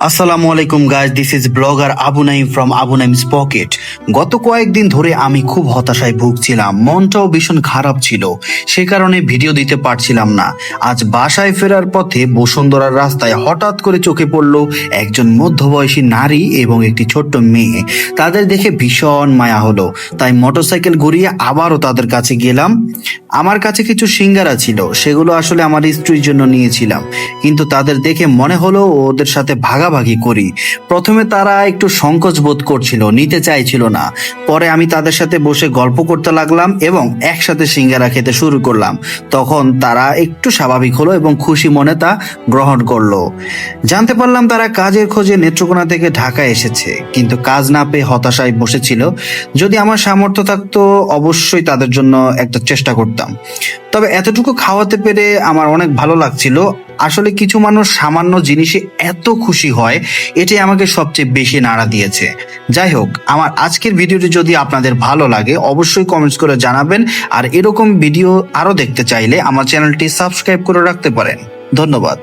আসসালামু আলাইকুম guys this is blogger Abu Naim from Abu Naim's pocket গত কয়েকদিন ধরে আমি খুব হতাশায় ভুগছিলাম। মনটাও ভীষণ খারাপ ছিল। সে কারণে ভিডিও দিতে পারছিলাম না। আজ বাসায় ফেরার পথে বসুন্ধরার রাস্তায় হঠাৎ করে চোখে পড়ল একজন মধ্যবয়সী নারী এবং একটি ছোট্ট মেয়ে। তাদের দেখে ভীষণ মায়া হলো। তাই মোটরসাইকেল ঘুরিয়ে আবারও তাদের কাছে গেলাম। আমার কাছে কিছু সিঙ্গারা ছিল। সেগুলো আসলে আমার স্ত্রীর জন্য নিয়েছিলাম। কিন্তু তাদের দেখে মনে হলো ওদের সাথে ভাগাভাগি করি। প্রথমে তারা একটু সংকোচ বোধ করছিল, নিতে চাইছিল না। পরে আমি তাদের সাথে বসে গল্প করতে লাগলাম এবং একসাথে সিঙ্গারা খেতে শুরু করলাম। তখন তারা একটু স্বাভাবিক হলো এবং খুশি মনে তা গ্রহণ করল। জানতে পারলাম তারা কাজের খোঁজে নেত্রকোনা থেকে ঢাকা এসেছে, কিন্তু কাজ না পেয়ে হতাশায় বসেছিল। যদি আমার সামর্থ্য থাকতো, অবশ্যই তাদের জন্য একটা চেষ্টা করতাম। তবে এতটুকু খাওয়াতে পেরে আমার অনেক ভালো লাগছিল। আসলে কিছু মানুষ সামান্য জিনিসে এত খুশি হয়, এটাই আমাকে সবচেয়ে বেশি নাড়া দিয়েছে। যাই হোক, আমার আজকের ভিডিওটি যদি আপনাদের ভালো লাগে, অবশ্যই কমেন্টস করে জানাবেন, আর এরকম ভিডিও আরও দেখতে চাইলে আমার চ্যানেলটি সাবস্ক্রাইব করে রাখতে পারেন। ধন্যবাদ।